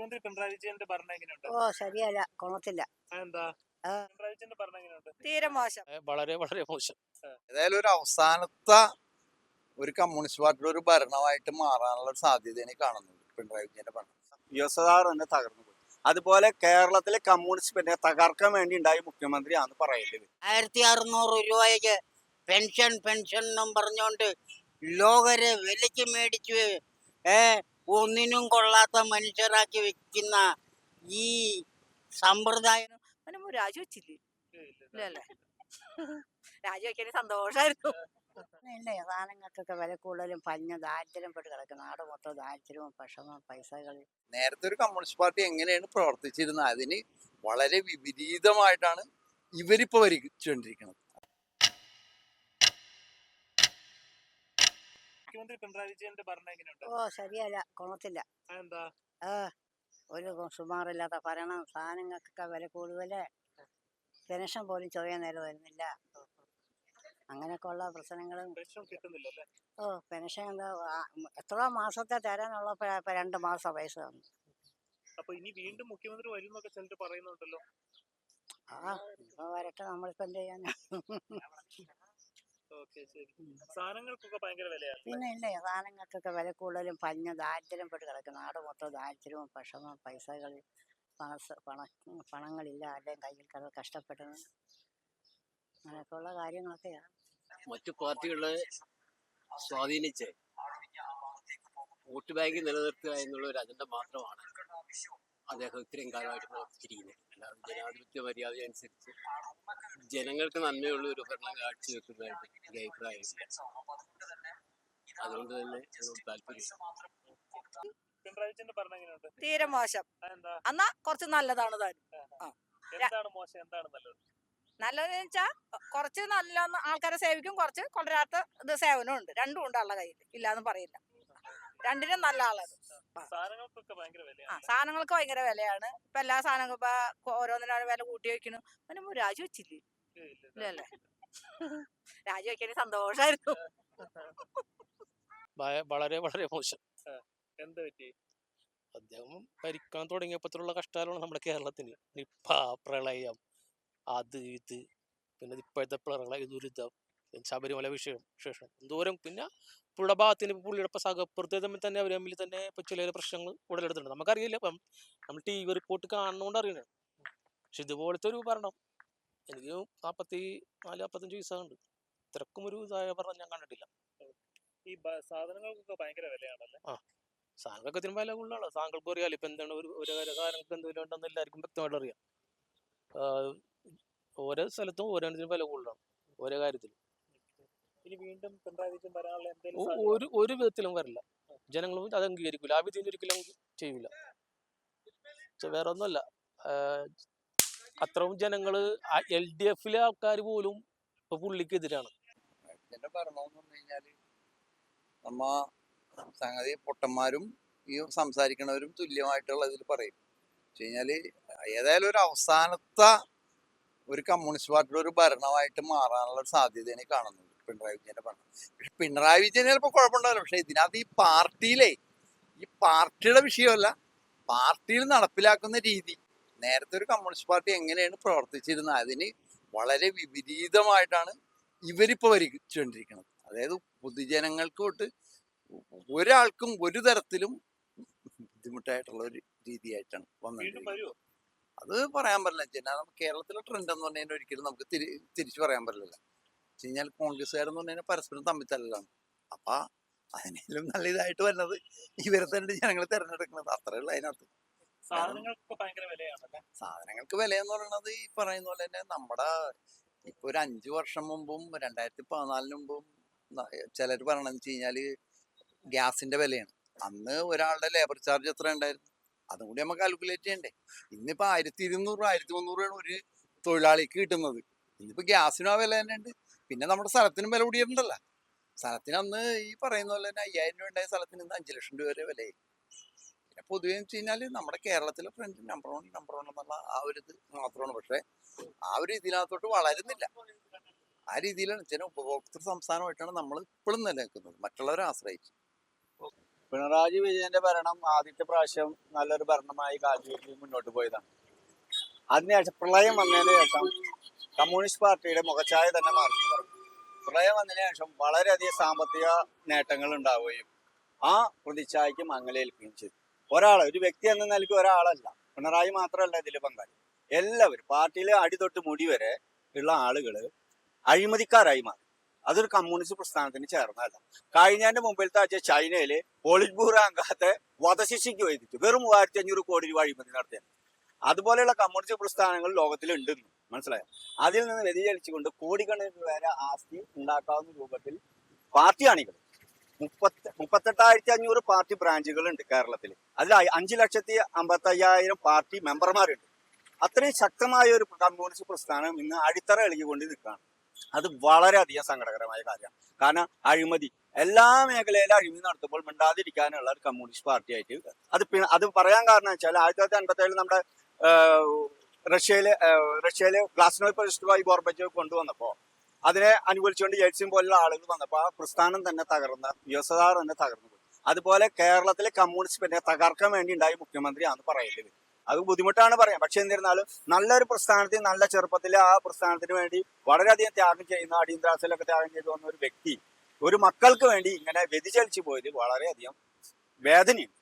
മുഖ്യമന്ത്രി പിണറായി വിജയന്റെ ഭരണം എങ്ങനെയുണ്ട്? ഓ ശരിയല്ല. കൊണത്തില്ല എന്താ. പിണറായി വിജയന്റെ ഭരണം എങ്ങനെയുണ്ട്? തീരെ മോശം. വളരെ വളരെ മോശം. ഏതായാലും ഒരു അവസാനത്തെ ഒരു കമ്മ്യൂണിസ്റ്റ് പാർട്ടിയുടെ ഒരു ഭരണമായിട്ട് മാറാനുള്ള സാധ്യത സാധ്യതയാണ് കാണുന്നുണ്ട് കാണുന്നത് പിണറായി വിജയന്റെ ഭരണം. യു എസ് ആർ തന്നെ തകർന്നു പോയി. അതുപോലെ കേരളത്തിലെ കമ്മ്യൂണിസ്റ്റ് പിന്നെ തകർക്കാൻ വേണ്ടി ഉണ്ടായ മുഖ്യമന്ത്രിയാന്ന് പറയൽ ആയിരത്തി അറുന്നൂറ് രൂപയ്ക്ക് പെൻഷൻ പെൻഷൻ എന്നും പറഞ്ഞോണ്ട് ലോകരെ വിലയ്ക്ക് മേടിച്ചു ഏ ഒന്നിനും കൊള്ളാത്ത മനുഷ്യരാക്കി വെക്കുന്ന ഈ സമ്പ്രദായം. രാജു രാജിവെച്ചില്ലേ ഇല്ലല്ലേ രാജിവെക്കാൻ സന്തോഷമായിരുന്നു ഇല്ല സാധനങ്ങൾക്കൊക്കെ വില കൂടുതലും പഞ്ഞ ദാരിദ്ര്യം പെട്ട് കിടക്കുന്ന. നാട് മൊത്തം ദാരിദ്ര്യവും വിഷമവും പൈസകൾ നേരത്തെ ഒരു കമ്മ്യൂണിസ്റ്റ് പാർട്ടി എങ്ങനെയാണ് പ്രവർത്തിച്ചിരുന്നത്? അതിന് വളരെ വിപരീതമായിട്ടാണ് ഇവരിപ്പോ ഭരിച്ചുകൊണ്ടിരിക്കുന്നത് മുഖ്യമന്ത്രി പിണറായി വിജയന്റെ ഭരണം എങ്ങനെയുണ്ട്? ഓ ശരിയല്ല. കൊണത്തില്ല എന്താ ആ ഒരു സുമാറില്ലാത്ത ഭരണം. സാധനങ്ങൾക്കൊക്കെ വില കൂടുതൽ. പെൻഷൻ പോലും ചൊവ്യാൻ നേരം വരുന്നില്ല. അങ്ങനെയൊക്കെ ഉള്ള പ്രശ്നങ്ങളും. ഓ പെൻഷൻ എന്താ ആ, എത്ര മാസത്തെ തരാനുള്ള രണ്ട് മാസം പൈസ തന്നു. അപ്പൊ ഇനി വീണ്ടും മുഖ്യമന്ത്രി വരും ചിലർ പറയുന്നുണ്ടല്ലോ. ആ ഇപ്പൊ വരട്ടെ നമ്മളിപ്പോ എന്ത് ചെയ്യാനാ? ഓക്കെ ശരി. സാധനങ്ങൾക്കൊക്കെ ഭയങ്കര വിലയാണ് പിന്നെ ഇല്ലേ സാധനങ്ങൾക്കൊക്കെ വില കൂടുതലും പഞ്ഞ ദാരിദ്ര്യം പെട്ട് കിടക്കുന്ന. നാട് മൊത്തം ദാരിദ്ര്യവും വിഷമവും പൈസകൾ പണ പണ പണങ്ങളില്ല ആരുടെയും കയ്യിൽ കട കഷ്ടപ്പെടുന്നു അങ്ങനെയൊക്കെ ഉള്ള കാര്യങ്ങളൊക്കെയാണ്. മറ്റു പാർട്ടികളെ സ്വാധീനിച്ച് വോട്ട് ബാങ്ക് നിലനിർത്തുക എന്നുള്ള ഒരു അജണ്ട മാത്രമാണ് അദ്ദേഹം ഇത്രയും കാലമായിട്ട് പ്രവർത്തിച്ചിരിക്കുന്നത്. അല്ലാതെ ജനാധിപത്യ മര്യാദ അനുസരിച്ച് ജനങ്ങൾക്ക് നന്മയുള്ള ഒരു ഭരണം കാഴ്ചവെക്കുന്നതായിട്ട് എനിക്ക് അഭിപ്രായം. അതുകൊണ്ട് തന്നെ താല്പര്യം. തീരെ മോശം. അതെന്താ? എന്നാ കുറച്ച് നല്ലതാണ് താനും എന്താണ് മോശം? എന്താണ് നല്ലത്? നല്ലതെന്ന് വെച്ചാ കുറച്ച് നല്ല ആൾക്കാരെ സേവിക്കും കുറച്ച് കൊണ്ടുവരാത്ത ഇത് സേവനവും ഉണ്ട് രണ്ടും ഉണ്ട് ആളുടെ കയ്യിൽ ഇല്ലാന്ന് പറയില്ല. രണ്ടിനും നല്ല ആളാണ്. ആ. സാധനങ്ങൾക്ക് ഭയങ്കര വിലയാണ്. ഇപ്പൊ എല്ലാ സാധനങ്ങളും ഇപ്പൊ ഓരോന്നിനാണ് വില കൂട്ടി വെക്കണു പിന്നെ രാജിവെച്ചില്ലേ ഇല്ലല്ലേ രാജിവെക്കാൻ സന്തോഷായിരുന്നു. ഭയ- വളരെ വളരെ മോശം. എന്ത് പറ്റി? അദ്ദേഹം ഭരിക്കാൻ തുടങ്ങിയപ്പോഴുള്ള കഷ്ടാലാണ് നമ്മുടെ കേരളത്തിന്. നിപ്പ പ്രളയം അത് ഇത് പിന്നെ ഇപ്പോഴത്തെ പ്രളയ ദുരിതം ശബരിമല വിഷയം വിശേഷം. എന്തോരം പിന്നെ പുഴഭാഗത്തിന് ഭാഗത്തിന് പുള്ളിയുടെ ഇപ്പൊ തമ്മിൽ തന്നെ അവർ തമ്മിൽ തന്നെ ഇപ്പൊ ചില പ്രശ്നങ്ങൾ ഉടലെടുത്തിട്ടുണ്ട്. നമുക്കറിയില്ല. ഇപ്പം നമ്മൾ ടി വി റിപ്പോർട്ട് കാണുന്നതുകൊണ്ട് അറിയണേ പക്ഷെ ഇതുപോലത്തെ ഒരു ഭരണം എനിക്ക് നാൽപ്പത്തി നാല് നാൽപ്പത്തഞ്ച് വയസ്സാകുണ്ട് ഇത്രക്കും ഒരു ഇതായ ഭരണം ഞാൻ കണ്ടിട്ടില്ല. ഈ സാധനങ്ങൾക്കൊക്കെ ഭയങ്കര വിലയാണല്ലേ? സാധനങ്ങൾക്ക് ഇതിന് വില കൂടുതലാണ്. താങ്കൾക്ക് അറിയാലോ ഇപ്പൊ എന്താണ് ഒരു ഒരു സാധനങ്ങൾക്ക് എന്തെങ്കിലും ഉണ്ടെന്ന് എല്ലാവർക്കും വ്യക്തമായിട്ട് അറിയാം. ഓരോ സ്ഥലത്തും ഓരോന്നിനും വില കൂടുതലാണ്. ഓരോ കാര്യത്തിലും. വീണ്ടും പിണറായി വിജയൻ വരാനുള്ള എന്തെങ്കിലും ഒരു ഒരു വിധത്തിലും വരില്ല. ജനങ്ങളും അത് അംഗീകരിക്കില്ല ആ വിധി ഒരിക്കലും ചെയ്യില്ല പക്ഷെ വേറെ ഒന്നുമല്ല അത്രയും ജനങ്ങൾ എൽ ഡി എഫിലെ ആൾക്കാർ പോലും ഇപ്പൊ പുള്ളിക്ക് എതിരാണ് പറഞ്ഞു കഴിഞ്ഞാൽ നമ്മ സംഗതി പൊട്ടന്മാരും ഈ സംസാരിക്കണവരും തുല്യമായിട്ടുള്ള ഇതിൽ പറയും. വെച്ച് കഴിഞ്ഞാൽ ഏതായാലും ഒരു അവസാനത്തെ ഒരു കമ്മ്യൂണിസ്റ്റ് പാർട്ടിയുടെ ഒരു ഭരണമായിട്ട് മാറാനുള്ള സാധ്യതയാണ് കാണുന്നത് പിണറായി വിജയന്റെ ഭരണം പക്ഷെ പിണറായി വിജയൻ ചിലപ്പോൾ കുഴപ്പമുണ്ടാവില്ല. പക്ഷെ ഇതിനകത്ത് ഈ പാർട്ടിയിലെ ഈ പാർട്ടിയുടെ വിഷയമല്ല. പാർട്ടിയിൽ നടപ്പിലാക്കുന്ന രീതി നേരത്തെ ഒരു കമ്മ്യൂണിസ്റ്റ് പാർട്ടി എങ്ങനെയാണ് പ്രവർത്തിച്ചിരുന്നത് അതിന് വളരെ വിപരീതമായിട്ടാണ് ഇവരിപ്പോൾ വരിച്ചുകൊണ്ടിരിക്കുന്നത് അതായത് പൊതുജനങ്ങൾക്ക് തൊട്ട് ഒരാൾക്കും ഒരു തരത്തിലും ബുദ്ധിമുട്ടായിട്ടുള്ള ഒരു രീതിയായിട്ടാണ് വന്നത് അത് പറയാൻ പറ്റില്ല. കേരളത്തിലെ ട്രെൻഡ് എന്ന് പറഞ്ഞാൽ ഒരിക്കലും നമുക്ക് തിരി തിരിച്ചു പറയാൻ പറ്റില്ല. വെച്ച് കഴിഞ്ഞാൽ കോൺഗ്രസ്സുകാരെന്ന് പറഞ്ഞാൽ പരസ്പരം തമ്മിൽ തല്ലലാണ് അപ്പൊ അതിനേലും നല്ല ഇതായിട്ട് വരുന്നത് ഇവരെ തന്നെ ജനങ്ങൾ തിരഞ്ഞെടുക്കുന്നത്. അത്രേ ഉള്ളൂ അതിനകത്ത് സാധനങ്ങൾക്ക് വില എന്ന് പറയുന്നത് ഈ പറയുന്ന പോലെ തന്നെ നമ്മുടെ ഇപ്പൊ ഒരു അഞ്ചു വർഷം മുമ്പും രണ്ടായിരത്തി പതിനാലിന് മുമ്പും ചിലർ പറയണെന്ന് വെച്ച് കഴിഞ്ഞാൽ ഗ്യാസിന്റെ വിലയാണ്. അന്ന് ഒരാളുടെ ലേബർ ചാർജ് എത്ര ഉണ്ടായിരുന്നു അതും കൂടി നമ്മൾ കാൽക്കുലേറ്റ് ചെയ്യണ്ടേ. ഇന്നിപ്പോ ആയിരത്തി ഇരുന്നൂറ് ആയിരത്തി മുന്നൂറ് ഒരു തൊഴിലാളിക്ക് കിട്ടുന്നത്. ഇന്നിപ്പോ ഗ്യാസിനും ആ വില തന്നെ ഉണ്ട് പിന്നെ നമ്മുടെ സ്ഥലത്തിനും വില കൂടിയിട്ടുണ്ടല്ലോ. സ്ഥലത്തിന് അന്ന് ഈ പറയുന്ന പോലെ തന്നെ അയ്യായിരം രൂപ ഉണ്ടായ സ്ഥലത്തിന് ഇന്ന് അഞ്ചു ലക്ഷം രൂപ വരെ വിലയായി. പിന്നെ പൊതുവെ വെച്ച് കഴിഞ്ഞാൽ നമ്മുടെ കേരളത്തിലെ front number one number one എന്നുള്ള ആ ഒരു ഇത് മാത്രമാണ്. പക്ഷേ ആ ഒരു ഇതിനകത്തോട്ട് വളരുന്നില്ല. ആ രീതിയിലാണ് ചില ഉപഭോക്തൃ സംസ്ഥാനമായിട്ടാണ് നമ്മൾ ഇപ്പോഴും നിലനിൽക്കുന്നത്. മറ്റുള്ളവരെ ആശ്രയിച്ച്. പിണറായി വിജയന്റെ ഭരണം ആദ്യത്തെ പ്രാവശ്യം നല്ലൊരു ഭരണമായി കാഴ്ചവെച്ച് മുന്നോട്ട് പോയതാണ്. അതിനുശേഷം പ്രളയം വന്നതിന് ശേഷം കമ്മ്യൂണിസ്റ്റ് പാർട്ടിയുടെ മുഖച്ഛായ തന്നെ മാറി. പ്രളയം വന്നതിന് ശേഷം വളരെയധികം സാമ്പത്തിക നേട്ടങ്ങൾ ഉണ്ടാവുകയും ആ പ്രതിച്ഛായക്ക് മങ്ങലേൽക്കുകയും ചെയ്തു. ഒരാൾ ഒരു വ്യക്തി എന്ന നിലയ്ക്ക് ഒരാളല്ല. പിണറായി മാത്രമല്ല ഇതിൽ പങ്കാളി. എല്ലാവരും പാർട്ടിയിലെ അടിതൊട്ട് മുടി വരെ ഉള്ള ആളുകൾ അഴിമതിക്കാരായി മാറി. അതൊരു കമ്മ്യൂണിസ്റ്റ് പ്രസ്ഥാനത്തിന് ചേർന്നതല്ല. കഴിഞ്ഞതിന്റെ മുമ്പിലത്തെ ആഴ്ച ചൈനയിൽ പോളിറ്റ് ബ്യൂറോ അംഗത്തെ വധശിക്ഷയ്ക്ക് വൈദിച്ചു വെറും മൂവായിരത്തി അഞ്ഞൂറ് കോടി രൂപ അഴിമതി നടത്തിയത്. അതുപോലെയുള്ള കമ്മ്യൂണിസ്റ്റ് പ്രസ്ഥാനങ്ങൾ ലോകത്തിലുണ്ടെന്ന് മനസ്സിലായോ? അതിൽ നിന്ന് വ്യതിചലിച്ചുകൊണ്ട് കോടിക്കണക്കിന് വരെ ആസ്തി ഉണ്ടാക്കാവുന്ന രൂപത്തിൽ പാർട്ടി അണികൾ മുപ്പത്തി മുപ്പത്തെട്ടായിരത്തി അഞ്ഞൂറ് പാർട്ടി ബ്രാഞ്ചുകളുണ്ട് കേരളത്തിൽ. അതിൽ അഞ്ചു ലക്ഷത്തി അമ്പത്തി അയ്യായിരം പാർട്ടി മെമ്പർമാരുണ്ട്. അത്രയും ശക്തമായ ഒരു കമ്മ്യൂണിസ്റ്റ് പ്രസ്ഥാനം ഇന്ന് അടിത്തറ എളുകിക്കൊണ്ട് നിൽക്കുകയാണ്. അത് വളരെയധികം സങ്കടകരമായ കാര്യമാണ്. കാരണം അഴിമതി. എല്ലാ മേഖലയിലും അഴിമതി നടത്തുമ്പോൾ മിണ്ടാതിരിക്കാനുള്ള ഒരു കമ്മ്യൂണിസ്റ്റ് പാർട്ടി ആയിട്ട് അത് അത് പറയാൻ കാരണം വെച്ചാൽ ആയിരത്തി തൊള്ളായിരത്തി അൻപത്തി ഏഴിൽ നമ്മുടെ റഷ്യയിൽ റഷ്യയിലെ ഗ്ലാസ്നോയ് പരിഷ്ഠമായി ഗോർബച്ചോവ് കൊണ്ടുവന്നപ്പോൾ അതിനെ അനുകൂലിച്ചുകൊണ്ട് യെൽസിൻ പോലുള്ള ആളുകൾ വന്നപ്പോൾ ആ പ്രസ്ഥാനം തന്നെ തകർന്ന യു എസ് ആർ തന്നെ തകർന്നു അതുപോലെ കേരളത്തിലെ കമ്മ്യൂണിസ്റ്റ് പിന്നെ തകർക്കാൻ വേണ്ടി ഉണ്ടായ മുഖ്യമന്ത്രിയാണെന്ന് പറയേണ്ടത് അത് ബുദ്ധിമുട്ടാണ് പറയാം പക്ഷെ എന്നിരുന്നാലും നല്ലൊരു പ്രസ്ഥാനത്തിൽ നല്ല ചെറുപ്പത്തിൽ ആ പ്രസ്ഥാനത്തിന് വേണ്ടി വളരെയധികം ത്യാഗം ചെയ്യുന്ന അടിയന്തരാസിലൊക്കെ ത്യാഗം ചെയ്തു വന്ന ഒരു വ്യക്തി ഒരു മക്കൾക്ക് വേണ്ടി ഇങ്ങനെ വ്യതിചലിച്ചു പോയത് വളരെയധികം വേദനയുണ്ട്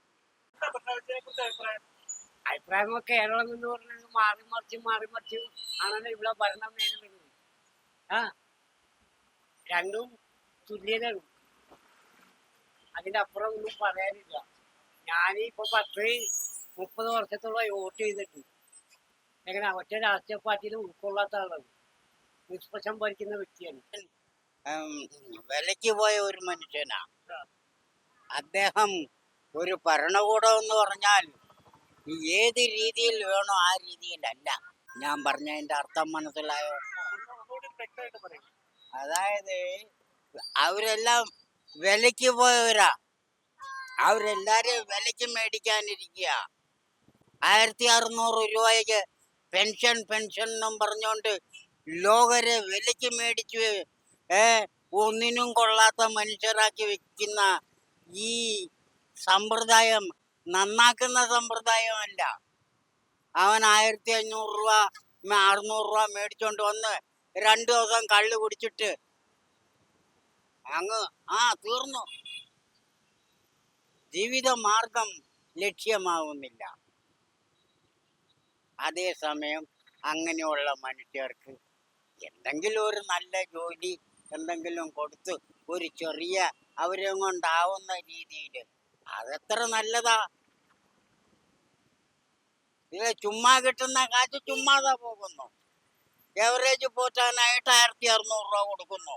എന്താ പിണറായിയെ കുറിച്ച് അഭിപ്രായം അഭിപ്രായമൊക്കെ കേരളം എന്ന് പറഞ്ഞാൽ മാറി മറിച്ച് മാറി മറിച്ച് ആണല്ലോ ഇവിടെ ഭരണം നേരിടുന്നത്. ആ രണ്ടും തുല്യതയാണ്. അതിന്റെ അപ്പുറം ഒന്നും പറയാനില്ല. ഞാനിപ്പോ പത്ത് മുപ്പത് വർഷത്തോളം വോട്ട് ചെയ്തിട്ട്. എങ്ങനെ? ഒറ്റ രാഷ്ട്രീയ പാർട്ടിയിൽ ഉൾക്കൊള്ളാത്ത ആളാണ്. നിഷ്പക്ഷം ഭരിക്കുന്ന വ്യക്തിയാണ്. വിലയ്ക്ക് പോയ ഒരു മനുഷ്യനാ. അദ്ദേഹം ഒരു ഭരണകൂടം എന്ന് പറഞ്ഞാൽ ഏത് രീതിയിൽ വേണോ ആ രീതിയിലല്ല ഞാൻ പറഞ്ഞതിന്റെ അർത്ഥം മനസ്സിലായോ? അതായത് അവരെല്ലാം വിലയ്ക്ക് പോയവരാ. അവരെല്ലാരെയും വിലയ്ക്ക് മേടിക്കാനിരിക്കുക. ആയിരത്തി അറുന്നൂറ് രൂപയ്ക്ക് പെൻഷൻ പെൻഷൻ എന്നും പറഞ്ഞുകൊണ്ട് ലോകരെ വിലയ്ക്ക് മേടിച്ച് ഏ ഒന്നിനും കൊള്ളാത്ത മനുഷ്യരാക്കി വെക്കുന്ന ഈ സമ്പ്രദായം നന്നാക്കുന്ന സമ്പ്രദായമല്ല. അവൻ ആയിരത്തി അഞ്ഞൂറ് രൂപ അറുന്നൂറ് രൂപ മേടിച്ചോണ്ട് വന്ന് രണ്ടു ദിവസം കള്ള് കുടിച്ചിട്ട് അങ്ങ് ആ തീർന്നു. ജീവിത മാർഗം ലക്ഷ്യമാവുന്നില്ല. അതേസമയം അങ്ങനെയുള്ള മനുഷ്യർക്ക് എന്തെങ്കിലും ഒരു നല്ല ജോലി എന്തെങ്കിലും കൊടുത്ത് ഒരു ചെറിയ അവരെ കൊണ്ടാവുന്ന രീതിയിൽ അതെത്ര നല്ലതാ. ഇത് ചുമ്മാ കിട്ടുന്ന കാറ്റ് ചുമ്മാതാ പോകുന്നു. എവറേജ് പോറ്റാനായിട്ട് ആയിരത്തി അറുന്നൂറ് രൂപ കൊടുക്കുന്നു.